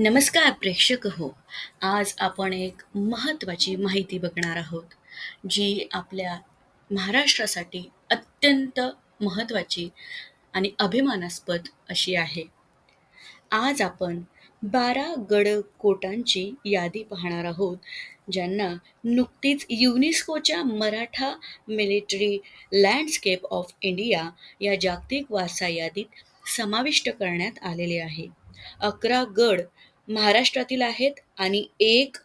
नमस्कार प्रेक्षक हो. आज आपण एक महत्त्वाची माहिती बघणार आहोत जी आपल्या महाराष्ट्रासाठी अत्यंत महत्त्वाची आणि अभिमानास्पद अशी आहे. आज आपण बारा गड कोटांची यादी पाहणार आहोत ज्यांना नुकतीच युनेस्कोच्या Maratha military landscape of India या जागतिक वारसा यादीत समाविष्ट करण्यात आलेले आहे. अकरा गड महाराष्ट्रातील आहेत आणि एक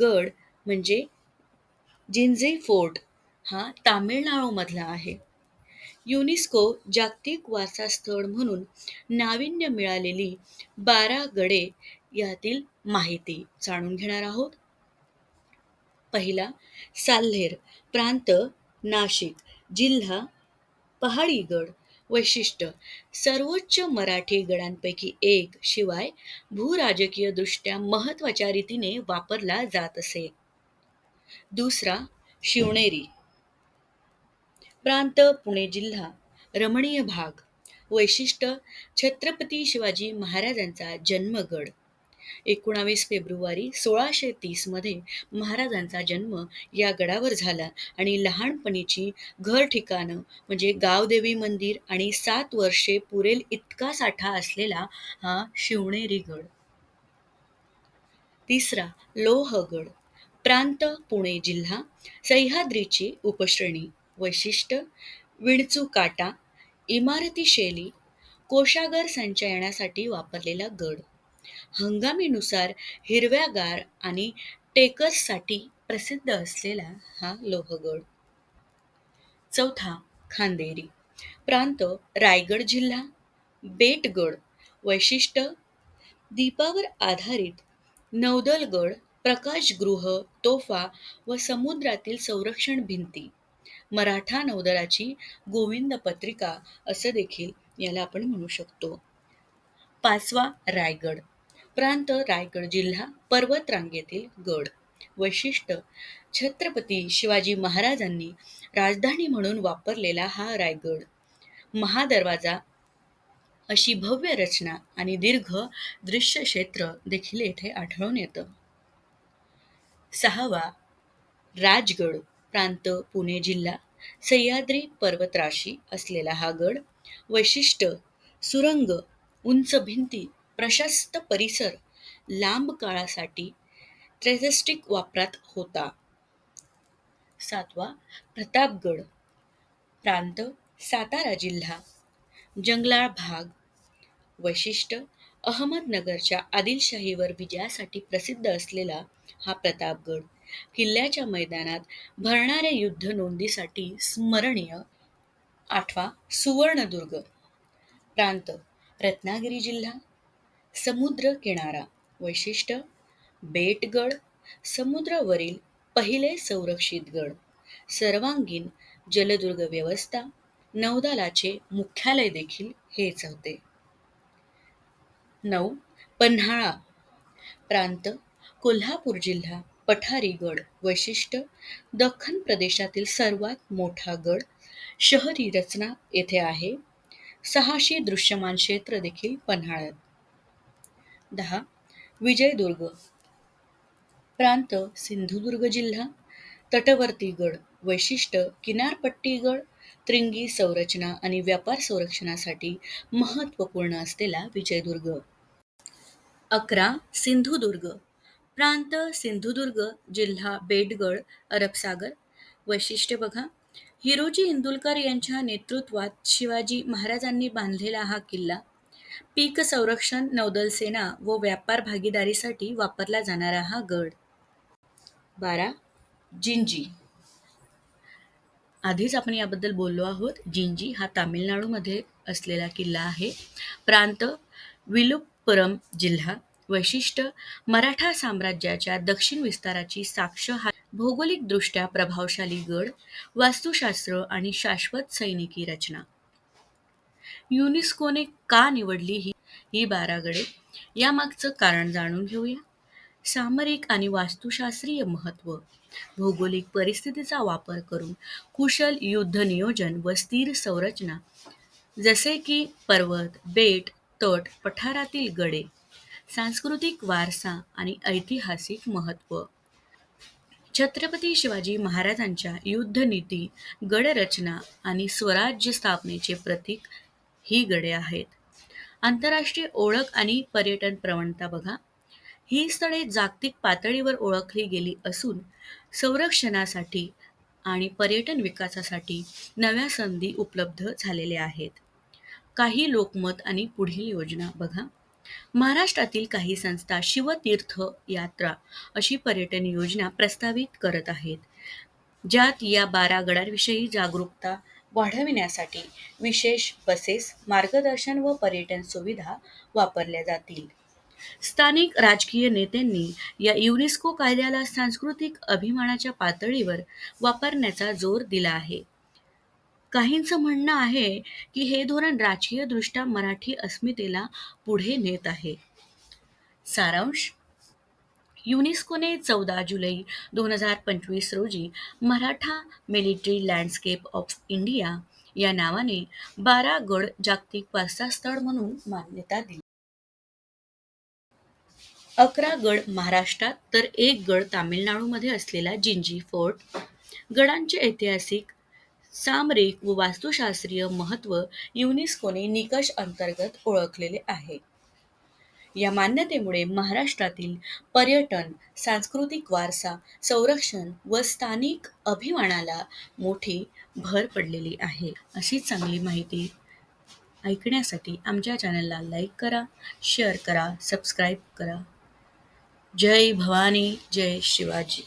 गड म्हणजे जिंजे फोर्ट हा तामिळनाडूमधला आहे. युनेस्को जागतिक वारसास्थळ म्हणून नाविन्य मिळालेली बारा गडे यातील माहिती जाणून घेणार आहोत. पहिला साल्हेर प्रांत नाशिक जिल्हा पहाडी गड वैशिष्ट्य. सर्वोच्च मराठी गडांपैकी एक शिवाय भूराजकीयदृष्ट्या महत्त्वाच्या रीतीने वापरला जात असे. दुसरा शिवनेरी. प्रांत पुणे जिल्हा रमणीय भाग. वैशिष्ट्य छत्रपती शिवाजी महाराजांचा जन्मगड. एकोणावीस फेब्रुवारी सोळाशे तीसमध्ये महाराजांचा जन्म या गडावर झाला आणि लहानपणीची घर ठिकाणं म्हणजे गावदेवी मंदिर आणि सात वर्षे पुरेल इतका साठा असलेला हा शिवनेरी गड. तिसरा लोहगड प्रांत पुणे जिल्हा सह्याद्रीची उपश्रेणी वैशिष्ट्य विणचू काटा इमारती शैली कोशागर संचयनासाठी वापरलेला गड. हंगामीनुसार हिरव्यागार आणि टेकर्ससाठी प्रसिद्ध असलेला हा लोहगड. चौथा खांदेरी. प्रांत रायगड जिल्हा. बेटगड वैशिष्ट्य दीपावर आधारित नौदलगड प्रकाशगृह तोफा व समुद्रातील संरक्षण भिंती. मराठा नौदलाची गोविंद पत्रिका असं देखील याला आपण म्हणू शकतो. पाचवा रायगड. प्रांत रायगड जिल्हा पर्वत रांगेतील गड. वैशिष्ट्य छत्रपती शिवाजी महाराजांनी राजधानी म्हणून वापरलेला हा रायगड. महादरवाजा अशी भव्य रचना आणि दीर्घ दृश्य क्षेत्र देखील येथे आढळून येतं. सहावा राजगड प्रांत पुणे जिल्हा. सह्याद्री पर्वतराशी असलेला हा गड. वैशिष्ट्य सुरंग उंच भिंती प्रशस्त परिसर लांब काळासाठी ट्रेझेस्टिक वापरात होता. सातवा प्रतापगड प्रांत सातारा जिल्हा जंगलाळ भाग वैशिष्ट्य अहमदनगरच्या आदिलशाहीवर विजयासाठी प्रसिद्ध असलेला हा प्रतापगड किल्ल्याच्या मैदानात भरणाऱ्या युद्ध नोंदीसाठी स्मरणीय. आठवा सुवर्णदुर्ग प्रांत रत्नागिरी जिल्हा समुद्र किनारा वैशिष्ट्य बेटगड समुद्रावरील पहिले संरक्षित गड. सर्वांगीण जलदुर्ग व्यवस्था नौदलाचे मुख्यालय देखील हेच होते. नऊ पन्हाळा प्रांत कोल्हापूर जिल्हा पठारी गड वैशिष्ट्य दख्खन प्रदेशातील सर्वात मोठा गड शहरी रचना येथे आहे. सहाशे दृश्यमान क्षेत्र देखील पन्हाळ्यात. दहा विजयदुर्ग. प्रांत सिंधुदुर्ग जिल्हा तटवर्ती गड वैशिष्ट्य किनारपट्टी गड त्रिंगी संरचना आणि व्यापार संरक्षणासाठी महत्त्वपूर्ण असलेला विजयदुर्ग. अकरा सिंधुदुर्ग. प्रांत सिंधुदुर्ग जिल्हा बेटगड अरबसागर वैशिष्ट्य बघा हिरोजी इंदुलकर यांच्या नेतृत्वात शिवाजी महाराजांनी बांधलेला हा किल्ला पीक संरक्षण नौदल सेना व व्यापार भागीदारीसाठी वापरला जाणारा हा गड. बारा. जिंजी. आधीच आपण याबद्दल बोललो आहोत. जिंजी हा तामिळनाडूमध्ये असलेला किल्ला आहे. प्रांत विलुप्पुरम जिल्हा. वैशिष्ट्य मराठा साम्राज्याच्या दक्षिण विस्ताराची साक्ष हा भौगोलिकदृष्ट्या प्रभावशाली गड वास्तुशास्त्र आणि शाश्वत सैनिकी रचना. युनेस्कोने का निवडली ही? ही बारागडे? यामागचं कारण जाणून घेऊया. सामरिक आणि वास्तुशास्त्रीय महत्त्व भौगोलिक परिस्थितीचा वापर करून कुशल युद्ध नियोजन व स्थिर संरचना जसे की पर्वत बेट तट पठारातील गडे सांस्कृतिक वारसा आणि ऐतिहासिक महत्त्व छत्रपती शिवाजी महाराजांच्या युद्धनीती गडरचना आणि स्वराज्य स्थापनेचे प्रतीक ही गडे आहेत. आंतरराष्ट्रीय ओळख आणि पर्यटन प्रवणता बघा. ही स्थळे जागतिक पातळीवर ओळखली गेली असून संरक्षणासाठी आणि पर्यटन विकासासाठी नव्या संधी उपलब्ध झालेल्या आहेत. काही लोकमत आणि पुढील योजना बघा. महाराष्ट्रातील काही संस्था शिवतीर्थ यात्रा अशी पर्यटन योजना प्रस्तावित करत आहेत. ज्यात या बारा गडांविषयी जागरूकता वाढविण्यासाठी विशेष बसेस मार्गदर्शन व पर्यटन सुविधा वापरल्या जातील. स्थानिक राजकीय नेत्यांनी या युनेस्को कायद्याला सांस्कृतिक अभिमानाच्या पातळीवर वापरण्याचा जोर दिला आहे. काहींचं म्हणणं आहे की हे धोरण राजकीयदृष्ट्या मराठी अस्मितेला पुढे नेत आहे. सारांश युनेस्कोने चौदा जुलै दोन हजार पंचवीस रोजी Maratha military landscape of India या नावाने बारा गड जागतिक वारसा स्थळ म्हणून मान्यता दिली. अकरा गड महाराष्ट्रात तर एक गड तामिळनाडूमध्ये असलेला जिंजी फोर्ट. गडांचे ऐतिहासिक सामरिक व वास्तुशास्त्रीय महत्त्व युनेस्कोने निकष अंतर्गत ओळखलेले आहे. या मान्यतेमुळे महाराष्ट्रातील पर्यटन सांस्कृतिक वारसा संरक्षण व स्थानिक अभिमानाला मोठी भर पडलेली आहे. अशी चांगली माहिती ऐकण्यासाठी आमच्या चॅनलला लाईक करा शेअर करा सबस्क्राईब करा. जय भवानी जय शिवाजी.